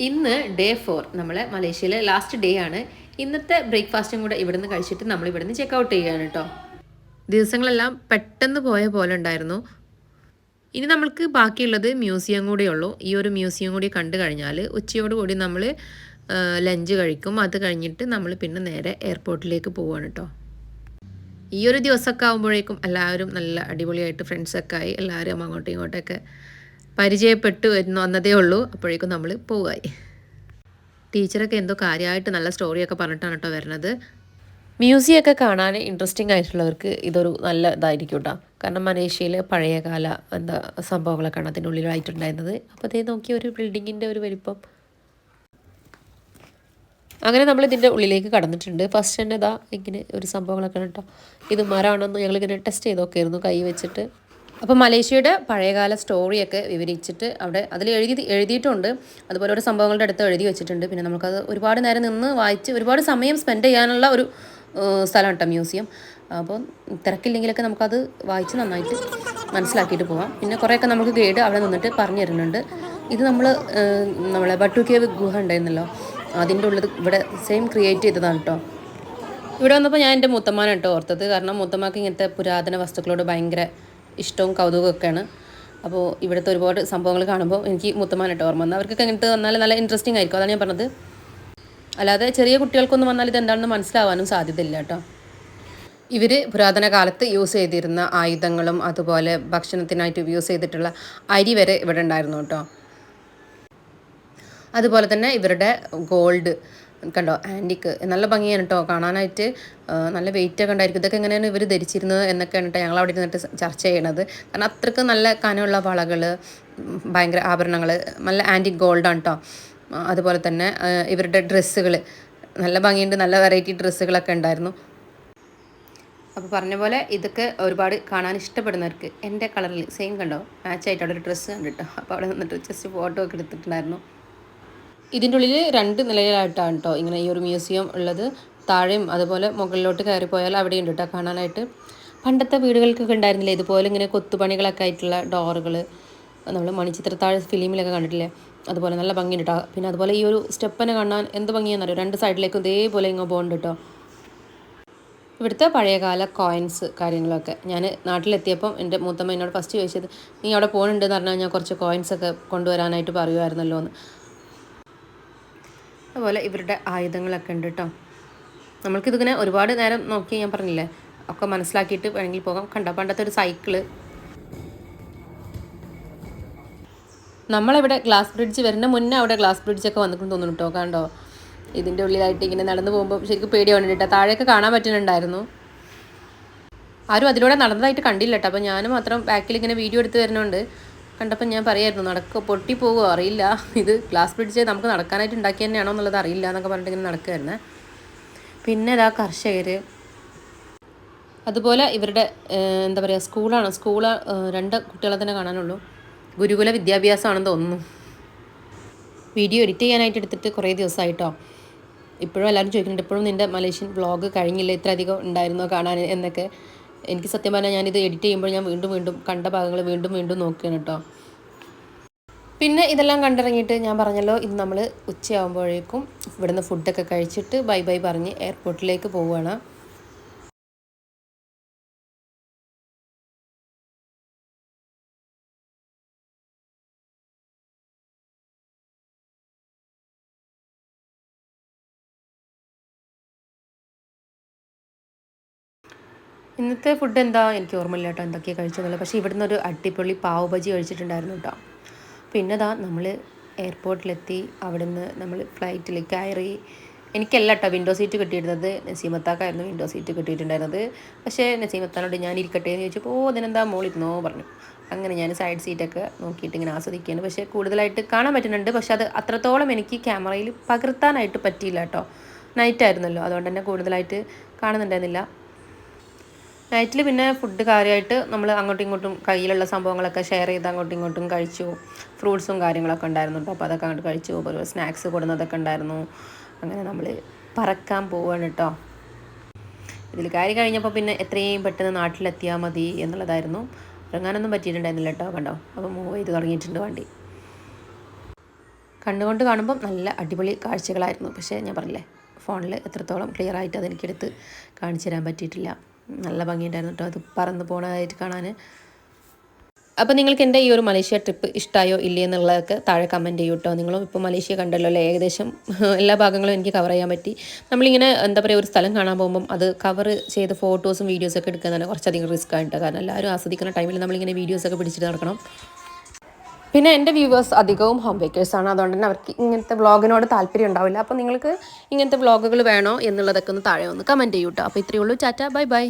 ഇന്ന് day four നമ്മളെ മലേഷ്യയിലെ ലാസ്റ്റ് ഡേ ആണ്. ഇന്നത്തെ ബ്രേക്ക്ഫാസ്റ്റും കൂടെ ഇവിടുന്ന് കഴിച്ചിട്ട് നമ്മൾ ഇവിടുന്ന് ചെക്ക് ഔട്ട് ചെയ്യുകയാണ് കേട്ടോ ദിവസങ്ങളെല്ലാം പെട്ടെന്ന് പോയ പോലെ ഉണ്ടായിരുന്നു. ഇനി നമ്മൾക്ക് ബാക്കിയുള്ളത് മ്യൂസിയം കൂടെ ഉള്ളൂ. ഈ ഒരു മ്യൂസിയം കൂടി കണ്ടു കഴിഞ്ഞാൽ ഉച്ചയോട് കൂടി നമ്മൾ ലഞ്ച് കഴിക്കും. അത് കഴിഞ്ഞിട്ട് നമ്മൾ പിന്നെ നേരെ എയർപോർട്ടിലേക്ക് പോവുകയാണ് കേട്ടോ ഈ ഒരു ദിവസമൊക്കെ ആകുമ്പോഴേക്കും എല്ലാവരും നല്ല അടിപൊളിയായിട്ട് ഫ്രണ്ട്സൊക്കെ ആയി. എല്ലാവരും അങ്ങോട്ടും ഇങ്ങോട്ടൊക്കെ പരിചയപ്പെട്ടു വരുന്ന വന്നതേ ഉള്ളൂ. അപ്പോഴേക്കും നമ്മൾ പോവായി ടീച്ചറൊക്കെ എന്തോ കാര്യമായിട്ട് നല്ല സ്റ്റോറിയൊക്കെ പറഞ്ഞിട്ടാണ് കേട്ടോ വരുന്നത്. മ്യൂസിയം ഒക്കെ കാണാൻ ഇൻട്രസ്റ്റിംഗ് ആയിട്ടുള്ളവർക്ക് ഇതൊരു നല്ല ഇതായിരിക്കും കേട്ടോ. കാരണം മലേഷ്യയിലെ പഴയകാല എന്താ സംഭവങ്ങളൊക്കെയാണ് ഉള്ളിലായിട്ടുണ്ടായിരുന്നത് അപ്പോൾ അതേ നോക്കിയ ഒരു ബിൽഡിങ്ങിന്റെ ഒരു വലിപ്പം. അങ്ങനെ നമ്മൾ ഇതിന്റെ ഉള്ളിലേക്ക് കടന്നിട്ടുണ്ട്. ഫസ്റ്റ് തന്നെ ഇതാ ഇങ്ങനെ ഒരു സംഭവങ്ങളൊക്കെ കേട്ടോ. ഇത് മരമാണെന്ന് ഞങ്ങളിങ്ങനെ ടെസ്റ്റ് ചെയ്ത് നോക്കിയിരുന്നു. കൈ വെച്ചിട്ട്. അപ്പോൾ മലേഷ്യയുടെ പഴയകാല സ്റ്റോറിയൊക്കെ വിവരിച്ചിട്ട് അവിടെ അതിൽ എഴുതി എഴുതിയിട്ടുണ്ട്. അതുപോലെ ഒരു സംഭവങ്ങളുടെ അടുത്ത് എഴുതി വെച്ചിട്ടുണ്ട്. പിന്നെ നമുക്കത് ഒരുപാട് നേരം നിന്ന് വായിച്ച് ഒരുപാട് സമയം സ്പെൻഡ് ചെയ്യാനുള്ള ഒരു സ്ഥലം കേട്ടോ മ്യൂസിയം. അപ്പോൾ തിരക്കില്ലെങ്കിലൊക്കെ നമുക്കത് വായിച്ച് നന്നായിട്ട് മനസ്സിലാക്കിയിട്ട് പോവാം. പിന്നെ കുറേയൊക്കെ നമുക്ക് ഗൈഡ് അവിടെ നിന്നിട്ട് പറഞ്ഞു തരുന്നുണ്ട്. ഇത് നമ്മൾ നമ്മളെ ബട്ടു കേവ് ഗുഹ ഉണ്ടായിരുന്നല്ലോ അതിന്റെ ഉള്ളത് ഇവിടെ സെയിം ക്രിയേറ്റ് ചെയ്തതാണ് കേട്ടോ ഇവിടെ വന്നപ്പോൾ ഞാൻ എന്റെ മുത്തമ്മാനാണ് കേട്ടോ ഓർത്തത്. കാരണം മൂത്തമ്മക്ക് ഇങ്ങനത്തെ പുരാതന വസ്തുക്കളോട് ഭയങ്കര ഇഷ്ടവും കൗതുകമൊക്കെയാണ് അപ്പോൾ ഇവിടുത്തെ ഒരുപാട് സംഭവങ്ങൾ കാണുമ്പോൾ എനിക്ക് മുത്തമാനായിട്ട് ഓർമ്മ വന്നത്. അവർക്കൊക്കെ ഇങ്ങനത്തെ വന്നാൽ നല്ല ഇൻട്രസ്റ്റിംഗ് ആയിരിക്കും. അതാണ് ഞാൻ പറഞ്ഞത്. അല്ലാതെ ചെറിയ കുട്ടികൾക്കൊന്നും വന്നാൽ ഇത് എന്താണെന്ന് മനസ്സിലാവാനും സാധ്യതയില്ല കേട്ടോ. ഇവർ പുരാതന കാലത്ത് യൂസ് ചെയ്തിരുന്ന ആയുധങ്ങളും അതുപോലെ ഭക്ഷണത്തിനായിട്ട് യൂസ് ചെയ്തിട്ടുള്ള അരി വരെ ഇവിടെ ഉണ്ടായിരുന്നു കേട്ടോ. അതുപോലെ തന്നെ ഇവരുടെ ഗോൾഡ് കണ്ടോ ആന്റിക്ക് നല്ല ഭംഗിയാണ് കേട്ടോ കാണാനായിട്ട്. നല്ല വെയിറ്റ് ഒക്കെ ഉണ്ടായിരിക്കും. ഇതൊക്കെ എങ്ങനെയാണ് ഇവർ ധരിച്ചിരുന്നത് എന്നൊക്കെയാണ് കേട്ടോ ഞങ്ങൾ അവിടെ ഇരുന്നിട്ട് ചർച്ച ചെയ്യണത്. കാരണം അത്രയ്ക്ക് നല്ല കനമുള്ള വളകൾ ഭയങ്കര ആഭരണങ്ങൾ നല്ല ആന്റിക് ഗോൾഡാണ് കേട്ടോ അതുപോലെ തന്നെ ഇവരുടെ ഡ്രസ്സുകൾ നല്ല ഭംഗിയുണ്ട് നല്ല വെറൈറ്റി ഡ്രസ്സുകളൊക്കെ ഉണ്ടായിരുന്നു. അപ്പോൾ പറഞ്ഞ പോലെ ഇതൊക്കെ ഒരുപാട് കാണാൻ ഇഷ്ടപ്പെടുന്നവർക്ക് എന്റെ കളറിൽ സെയിം കണ്ടോ മാച്ചായിട്ട് അവിടെ ഒരു ഡ്രസ്സ് കണ്ടിട്ടോ. അപ്പോൾ അവിടെ നിന്നിട്ട് ജസ്റ്റ് ഫോട്ടോ ഒക്കെ എടുത്തിട്ടുണ്ടായിരുന്നു. ഇതിന്റെ ഉള്ളിൽ രണ്ട് നിലയിലായിട്ടാണ് കേട്ടോ ഇങ്ങനെ ഈ ഒരു മ്യൂസിയം ഉള്ളത്. താഴെയും അതുപോലെ മുകളിലോട്ട് കയറി പോയാൽ അവിടെ ഉണ്ട് കേട്ടോ കാണാനായിട്ട്. പണ്ടത്തെ വീടുകൾക്കൊക്കെ ഉണ്ടായിരുന്നില്ലേ? ഇതുപോലെ ഇങ്ങനെ കൊത്തുപണികളൊക്കെ ആയിട്ടുള്ള ഡോറുകൾ നമ്മൾ മണിച്ചിത്രത്താഴ് ഫിലിമിലൊക്കെ കണ്ടിട്ടില്ലേ? അതുപോലെ നല്ല ഭംഗിയുണ്ട് കേട്ടോ പിന്നെ അതുപോലെ ഈ ഒരു സ്റ്റെപ്പിനെ കാണാൻ എന്ത് ഭംഗിയാണെന്നറിയോ രണ്ട് സൈഡിലേക്കും ഇതേപോലെ ഇങ്ങനെ പോകുന്നുണ്ട് കേട്ടോ ഇവിടുത്തെ പഴയകാല കോയിൻസ് കാര്യങ്ങളൊക്കെ. ഞാൻ നാട്ടിലെത്തിയപ്പം എന്റെ മൂത്തമ്മ എന്നോട് ഫസ്റ്റ് ചോദിച്ചത് നീ അവിടെ പോകുന്നുണ്ടെന്ന് പറഞ്ഞാൽ ഞാൻ കുറച്ച് കോയിൻസ് ഒക്കെ കൊണ്ടുവരാനായിട്ട് പറയുമായിരുന്നല്ലോ എന്ന്. അതുപോലെ ഇവരുടെ ആയുധങ്ങളൊക്കെ ഉണ്ട് കേട്ടോ നമ്മൾക്കിതിങ്ങനെ ഒരുപാട് നേരം നോക്കി ഞാൻ പറഞ്ഞില്ലേ ഒക്കെ മനസ്സിലാക്കിയിട്ട് വേണമെങ്കിൽ പോകാം. കണ്ട പണ്ടത്തെ ഒരു സൈക്കിൾ. നമ്മളിവിടെ ഗ്ലാസ് ബ്രിഡ്ജ് വരുന്ന മുന്നേ അവിടെ ഗ്ലാസ് ബ്രിഡ്ജൊക്കെ വന്നിട്ട് തോന്നുന്നു കേട്ടോ കണ്ടോ? ഇതിന്റെ ഉള്ളിലായിട്ട് ഇങ്ങനെ നടന്നു പോകുമ്പോൾ ശരിക്കും പേടിയാണ് കേട്ടോ താഴെയൊക്കെ കാണാൻ പറ്റുന്നുണ്ടായിരുന്നു. ആരും അതിലൂടെ നടന്നതായിട്ട് കണ്ടില്ല കേട്ടോ അപ്പോൾ ഞാൻ മാത്രം ബാക്കിൽ ഇങ്ങനെ വീഡിയോ എടുത്ത് വരുന്നുണ്ട്. കണ്ടപ്പോൾ ഞാൻ പറയായിരുന്നു നടക്കുക പൊട്ടി പോകുമോ അറിയില്ല. ഇത് ഗ്ലാസ് പിടിച്ച് നമുക്ക് നടക്കാനായിട്ട് ഉണ്ടാക്കി തന്നെയാണോ എന്നുള്ളത് അറിയില്ല എന്നൊക്കെ പറഞ്ഞിട്ട് ഇങ്ങനെ നടക്കുമായിരുന്നേ പിന്നെ ഇതാ കർഷകർ അതുപോലെ ഇവരുടെ എന്താ പറയുക സ്കൂളാണ്. സ്കൂൾ രണ്ട് കുട്ടികളെ തന്നെ കാണാനുള്ളൂ. ഗുരുകുല വിദ്യാഭ്യാസമാണെന്ന് തോന്നുന്നു. വീഡിയോ എഡിറ്റ് ചെയ്യാനായിട്ട് എടുത്തിട്ട് കുറേ ദിവസമായിട്ടോ? ഇപ്പോഴും എല്ലാവരും ചോദിക്കുന്നുണ്ട് ഇപ്പോഴും നിന്റെ മലേഷ്യൻ വ്ളോഗ് കഴിഞ്ഞില്ല? ഇത്ര അധികം ഉണ്ടായിരുന്നോ കാണാൻ? എന്നൊക്കെ. എനിക്ക് സത്യം പറഞ്ഞാൽ ഞാനിത് എഡിറ്റ് ചെയ്യുമ്പോൾ ഞാൻ വീണ്ടും വീണ്ടും കണ്ട ഭാഗങ്ങൾ വീണ്ടും വീണ്ടും നോക്കുകയാണ് കേട്ടോ പിന്നെ ഇതെല്ലാം കണ്ടിറങ്ങിയിട്ട് ഞാൻ പറഞ്ഞല്ലോ ഇന്ന് നമ്മൾ ഉച്ചയാകുമ്പോഴേക്കും ഇവിടുന്ന് ഫുഡൊക്കെ കഴിച്ചിട്ട് ബൈ ബൈ പറഞ്ഞ് എയർപോർട്ടിലേക്ക് പോവുകയാണ്. ഇന്നത്തെ ഫുഡ് എന്താ? എനിക്ക് ഓർമ്മയില്ല കേട്ടോ എന്തൊക്കെയാണ് കഴിച്ചതെന്നുള്ളത് പക്ഷേ ഇവിടുന്ന് ഒരു അടിപൊളി പാവ് ബജി കഴിച്ചിട്ടുണ്ടായിരുന്നു കേട്ടോ പിന്നെ ഇതാ നമ്മൾ എയർപോർട്ടിലെത്തി. അവിടുന്ന് നമ്മൾ ഫ്ലൈറ്റിൽ കയറി. എനിക്കല്ല കേട്ടോ വിൻഡോ സീറ്റ് കിട്ടിയിരുന്നത്. നസീമത്താക്കായിരുന്നു വിൻഡോ സീറ്റ് കിട്ടിയിട്ടുണ്ടായിരുന്നത്. പക്ഷേ നസീമത്താനോട് ഞാൻ ഇരിക്കട്ടെ എന്ന് ചോദിച്ചപ്പോൾ ഓ അതിനെന്താ മോളിരുന്നോ പറഞ്ഞു. അങ്ങനെ ഞാൻ സൈഡ് സീറ്റൊക്കെ നോക്കിയിട്ട് ഇങ്ങനെ ആസ്വദിക്കുകയാണ് പക്ഷേ കൂടുതലായിട്ട് കാണാൻ പറ്റുന്നുണ്ട്. പക്ഷേ അത് അത്രത്തോളം എനിക്ക് ക്യാമറയിൽ പകർത്താനായിട്ട് പറ്റിയില്ല കേട്ടോ നൈറ്റായിരുന്നല്ലോ അതുകൊണ്ട് തന്നെ കൂടുതലായിട്ട് കാണുന്നുണ്ടായിരുന്നില്ല. നൈറ്റിൽ പിന്നെ ഫുഡ് കാര്യമായിട്ട് നമ്മൾ അങ്ങോട്ടും ഇങ്ങോട്ടും കയ്യിലുള്ള സംഭവങ്ങളൊക്കെ ഷെയർ ചെയ്ത് അങ്ങോട്ടും ഇങ്ങോട്ടും കഴിച്ചു. ഫ്രൂട്ട്സും കാര്യങ്ങളൊക്കെ ഉണ്ടായിരുന്നു അപ്പോൾ അതൊക്കെ അങ്ങോട്ട് കഴിച്ചു. ഓരോ സ്നാക്സ് കൊടുന്നതൊക്കെ ഉണ്ടായിരുന്നു. അങ്ങനെ നമ്മൾ പറക്കാൻ പോവാണ് കേട്ടോ ഇതിൽ കാര്യം കഴിഞ്ഞപ്പോൾ പിന്നെ എത്രയും പെട്ടെന്ന് നാട്ടിലെത്തിയാൽ മതി എന്നുള്ളതായിരുന്നു. ഇറങ്ങാനൊന്നും പറ്റിയിട്ടുണ്ടായിരുന്നില്ല കേട്ടോ കണ്ടോ? അപ്പോൾ മൂവ് ചെയ്ത് തുടങ്ങിയിട്ടുണ്ട് വണ്ടി. കണ്ടുകൊണ്ട് കാണുമ്പം നല്ല അടിപൊളി കാഴ്ചകളായിരുന്നു. പക്ഷേ ഞാൻ പറഞ്ഞില്ലേ ഫോണിൽ എത്രത്തോളം ക്ലിയർ ആയിട്ട് അതെനിക്കെടുത്ത് കാണിച്ചു തരാൻ പറ്റിയിട്ടില്ല. നല്ല ഭംഗിയുണ്ടായിരുന്നു കേട്ടോ. അത് പറന്ന് പോണതായിട്ട് കാണാൻ അപ്പോൾ നിങ്ങൾക്ക് എന്റെ ഈ ഒരു മലേഷ്യ ട്രിപ്പ് ഇഷ്ടമായോ ഇല്ലേ എന്നുള്ളതൊക്കെ താഴെ കമന്റ് ചെയ്യൂ കേട്ടോ. നിങ്ങളും ഇപ്പോൾ മലേഷ്യ കണ്ടല്ലോ അല്ലേ? ഏകദേശം എല്ലാ ഭാഗങ്ങളും എനിക്ക് കവർ ചെയ്യാൻ പറ്റി. നമ്മളിങ്ങനെ എന്താ പറയുക ഒരു സ്ഥലം കാണാൻ പോകുമ്പം അത് കവർ ചെയ്ത് ഫോട്ടോസും വീഡിയോസൊക്കെ എടുക്കുന്നതാണ് കുറച്ചധികം റിസ്ക് ആയിട്ട് കാരണം എല്ലാവരും ആസ്വദിക്കുന്ന ടൈമിൽ നമ്മളിങ്ങനെ വീഡിയോസൊക്കെ പിടിച്ചിട്ട് നടക്കണം. പിന്നെ എന്റെ വ്യൂവേഴ്സ് അധികവും ഹോം ബേക്കേഴ്സാണ് അതുകൊണ്ട് തന്നെ അവർക്ക് ഇങ്ങനത്തെ വ്ളോഗിനോട് താല്പര്യം ഉണ്ടാവില്ല. അപ്പോൾ നിങ്ങൾക്ക് ഇങ്ങനത്തെ വ്ളോഗുകൾ വേണോ എന്നുള്ളതൊക്കെ ഒന്ന് താഴെ ഒന്ന് കമന്റ് ചെയ്യൂട്ടോ അപ്പോൾ ഇത്രയേ ഉള്ളൂ. ചാറ്റ ബൈ ബൈ.